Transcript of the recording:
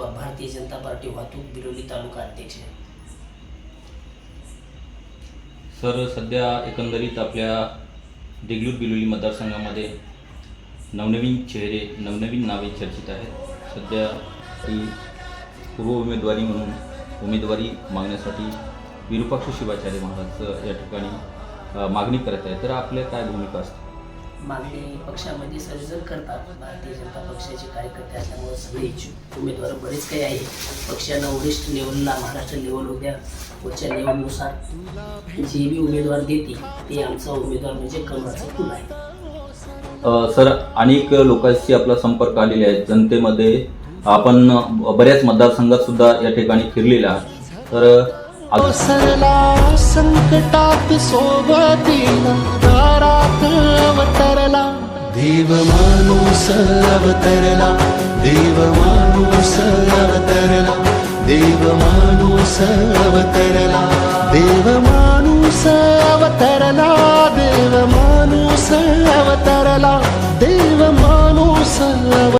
व भारतीय जनता पार्टी वाहतूक बिलोली तालुका अध्यक्ष सर सध्या एकंदरीत आपल्या देगलूर बिलोली मतदारसंघामध्ये नवनवीन चेहरे नवनवीन नावे चर्चित आहेत. सध्या ही पूर्व उमेदवारी म्हणून उमेदवारी मागण्यासाठी विरूपाक्ष शिवाचार्य महाराज या ठिकाणी मागणी करत आहे. तर आपल्या काय भूमिका असते मागणी पक्षामध्ये सर्वजण करतात. भारतीय जनता पक्षाचे कार्यकर्ते असल्यामुळे सगळे इच्छुक उमेदवार बरेच काही आहे. पक्षानं वरिष्ठ लेवलला महाराष्ट्र लेवल उद्या पुढच्या लेवलनुसार जे बी उमेदवार देते ते आमचा उमेदवार म्हणजे कमळाचं फुल आहे. सर अनेक लोकांशी आपला संपर्क आलेले आहेत जनतेमध्ये आपण बऱ्याच मतदारसंघात सुद्धा या ठिकाणी फिरलेला. तर सोबतीला देव माणूस अवतरला देव माणूस अवतरला देव माणूस अवतरला देव माणूस अवतरला देव माणूस अवतरला देव माणूस अव-